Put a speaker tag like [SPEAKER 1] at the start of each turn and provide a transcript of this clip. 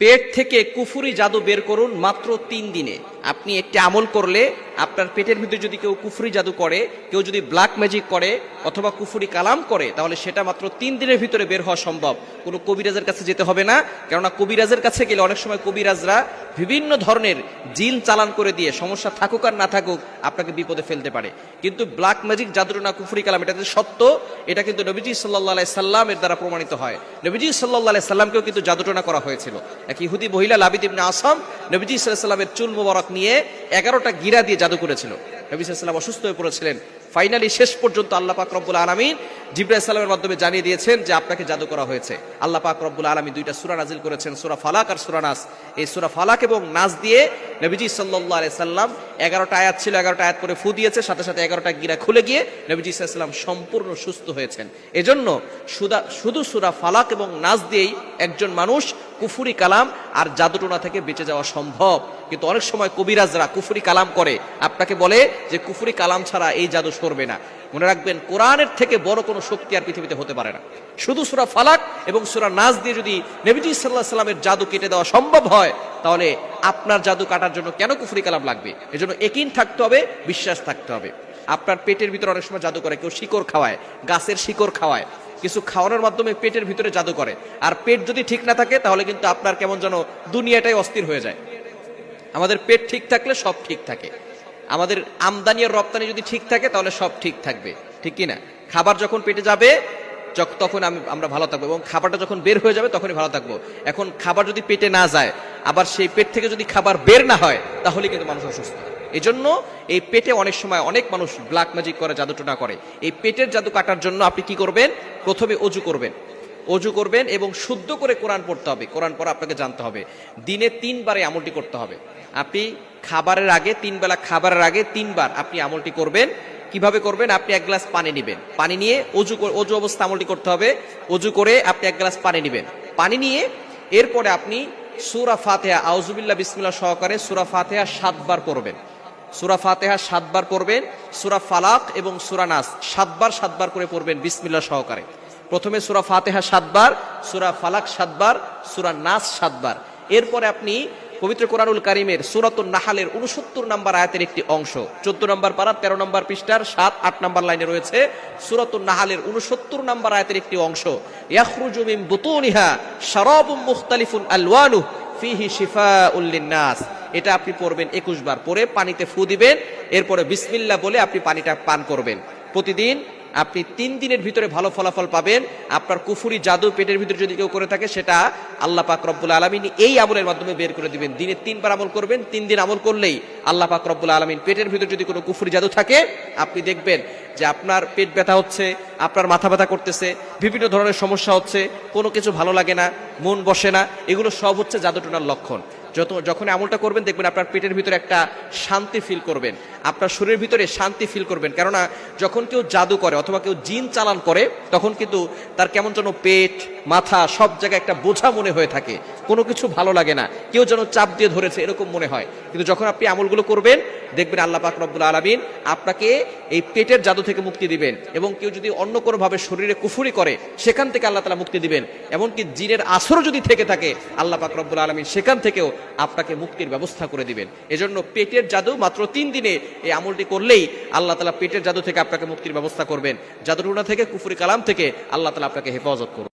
[SPEAKER 1] পেট থেকে কুফুরি জাদু বের করুন মাত্র তিন দিনে। আপনি একটি আমল করলে আপনার পেটের ভিতরে যদি কেউ কুফুরি জাদু করে, কেউ যদি ব্ল্যাক ম্যাজিক করে অথবা কুফুরি কালাম করে, তাহলে সেটা মাত্র তিন দিনের ভিতরে বের হওয়া সম্ভব। কোনো কবিরাজের কাছে যেতে হবে না, কেননা কবিরাজের কাছে গেলে অনেক সময় কবিরাজরা বিভিন্ন ধরনের জিন চালান করে দিয়ে সমস্যা থাকুক আর না থাকুক আপনাকে বিপদে ফেলতে পারে। কিন্তু ব্ল্যাক ম্যাজিক জাদুটনা কুফুরি কালাম, এটা যে সত্য, এটা কিন্তু নবীজি সাল্লাহ সাল্লামের দ্বারা প্রমাণিত হয়। নবীজি সাল্লাহ সাল্লামকেও কিন্তু জাদুটনা করা হয়েছিল। এক ইহুদি মহিলা, লাবিদ ইবনে আসাম, নবীজি সাল্লামের চুল মোবারক নিয়ে এগারোটা গিরা দিয়ে জাদু করেছিল। নবী সাল্লাম অসুস্থ হয়ে পড়েছিলেন। ফাইনালি শেষ পর্যন্ত আল্লাহ পাক রব্বুল আলমিন জিব্রাহ সাল্লামের মাধ্যমে জানিয়ে দিয়েছেন যে আপনাকে জাদু করা হয়েছে। আল্লাহ পাক রব্বুল আলমী দুইটা সুরা নাজিল করেছেন, সুরা ফালাক আর সুরা নাস। এই সুরা ফালাক এবং নাস দিয়ে নবীজি সাল্লাহ আলাই সাল্লাম এগারোটা আয়াত ছিল, এগারোটা আয়াত করে ফু দিয়েছে, সাথে সাথে এগারোটা গিরা খুলে গিয়ে নবীজি সাল্লাম সম্পূর্ণ সুস্থ হয়েছেন। এজন্য সুদা, শুধু সুরা ফালাক এবং নাস দিয়েই একজন মানুষ কুফুরি কালাম আর জাদুটোনা থেকে বেঁচে যাওয়া সম্ভব। কিন্তু অনেক সময় কবিরাজরা কুফুরি কালাম করে। আপনাকে বলে যে কুফুরি কালাম ছাড়া এই জাদু সরবে না। মনে রাখবেন, কোরআনের থেকে বড় কোনো শক্তি আর পৃথিবীতে হতে পারে না। শুধু সুরা ফালাক এবং সুরা নাচ দিয়ে যদি নবীজি সাল্লাহ সাল্লামের জাদু কেটে দেওয়া সম্ভব হয়, তাহলে আপনার জাদু কাটার জন্য কেন কুফুরি কালাম লাগবে? এজন্য একিন থাকতে হবে, বিশ্বাস থাকতে হবে। আপনার পেটের ভিতরে অনেক সময় জাদু করে, কেউ শিকড় খাওয়ায়, গাছের শিকড় খাওয়ায়। কিছু খাওয়ানোর মাধ্যমে পেটের ভিতরে জাদু করে। আর পেট যদি ঠিক না থাকে, তাহলে কিন্তু আপনার কেমন যেন দুনিয়াটাই অস্থির হয়ে যায়। আমাদের পেট ঠিক থাকলে সব ঠিক থাকে। আমাদের আমদানি আর রপ্তানি যদি ঠিক থাকে, তাহলে সব ঠিক থাকবে। ঠিক কি না খাবার যখন পেটে যাবে তখন আমি, আমরা ভালো থাকব এবং খাবারটা যখন বের হয়ে যাবে, তখনই ভালো থাকব। এখন খাবার যদি পেটে না যায়, আবার সেই পেট থেকে যদি খাবার বের না হয়, তাহলে কিন্তু মানুষ অসুস্থ। এই জন্য এই পেটে অনেক সময় অনেক মানুষ ব্ল্যাক ম্যাজিক করে, জাদুটোনা করে। এই পেটের জাদু কাটার জন্য আপনি কি করবেন? প্রথমে অজু করবেন। অজু করবেন এবং শুদ্ধ করে কোরআন পড়তে হবে। কোরআন পড়া আপনাকে জানতে হবে। দিনে তিনবার আমলটি করতে হবে। আপনি খাবারের আগে তিন বেলা খাবারের আগে তিনবার আপনি আমলটি করবেন। কীভাবে করবেন? আপনি এক গ্লাস পানি নেবেন। পানি নিয়ে অজু অজু অবস্থা আমলটি করতে হবে। অজু করে আপনি এক গ্লাস পানি নেবেন। পানি নিয়ে এরপরে আপনি সুরা ফাতেহা আউজুবিল্লাহ বিসমিল্লাহ সহকারে সুরা ফাতেহা সাতবার পড়বেন। সুরা ফাতেহা সাতবার পড়বেন, সুরা ফালাক এবং সুরা নাস সাতবার সাতবার করে পড়বেন বিসমিল্লা সহকারে। প্রথমে সুরা ফাতেহা সাতবার, সুরা ফালাক সাতবার, সুরা নাস সাতবার। এরপরে আপনি পবিত্র কোরআনুল কারিমের সুরাতুল নাহালের উনসত্তর নম্বর আয়াতের একটি অংশ, চোদ্দ নম্বর পারা, তেরো নম্বর পৃষ্ঠার সাত, আট নম্বর লাইনে রয়েছে সুরাতুল নাহালের উনসত্তর নম্বর আয়াতের একটি অংশ। ইয়াখরুজু মিন বুতুনিহা শারাবুম মুখতালিফুন আলওয়ানু ফিহি শিফা উল্লিন্নাস এটা আপনি পড়বেন একুশ বার। পরে পানিতে ফু দিবেন, এরপরে বিসমিল্লা বলে আপনি পানিটা পান করবেন। প্রতিদিন আপনি তিন দিনের ভিতরে ভালো ফলাফল পাবেন। আপনার কুফুরি জাদু পেটের ভিতরে যদি কেউ করে থাকে, সেটা আল্লাহ পাক রব্বুল আলমিন এই আমলের মাধ্যমে বের করে দিবেন। দিনে তিনবার আমল করবেন, তিন দিন আমল করলেই আল্লাহ পাক রব্বুল আলমিন পেটের ভিতরে যদি কোনো কুফুরি জাদু থাকে, আপনি দেখবেন যে আপনার পেট ব্যথা হচ্ছে, আপনার মাথা ব্যথা করতেছে, বিভিন্ন ধরনের সমস্যা হচ্ছে, কোনো কিছু ভালো লাগে না, মন বসে না, এগুলো সব হচ্ছে জাদুটোনার লক্ষণ। যত যখন আমলটা করবেন, দেখবেন আপনার পেটের ভিতরে একটা শান্তি ফিল করবেন। আপনার শরীরের ভিতরে শান্তি ফিল করবেন। কেননা, যখন কেউ জাদু করে অথবা কেউ জিন চালান করে, তখন কিন্তু তার কেমন যেন পেট, মাথা সব জায়গায় একটা বোঝা মনে হয়ে থাকে। কোনো কিছু ভালো লাগে না। কেউ যেন চাপ দিয়ে ধরেছে, এরকম মনে হয়। কিন্তু যখন আপনি আমলগুলো করবেন, দেখবেন আল্লাহ পাক রব্বুল আলমিন আপনাকে এই পেটের জাদু থেকে মুক্তি দিবেন এবং কেউ যদি অন্য কোনোভাবে শরীরে কুফুরি করে, সেখান থেকে আল্লাহ তালা মুক্তি দিবেন। এমনকি জিনের আসরও যদি থেকে থাকে, আল্লাহ পাক রব্বুল আলমিন সেখান থেকেও আপনাকে মুক্তির ব্যবস্থা করে দিবেন। এজন্য পেটের জাদু মাত্র তিন দিনে এই আমলটি করলেই আল্লাহ তালা পেটের জাদু থেকে আপনাকে মুক্তির ব্যবস্থা করবেন। জাদুটুনা থেকে, কুফুরি কালাম থেকে আল্লাহ তালা আপনাকে হেফাজত করবেন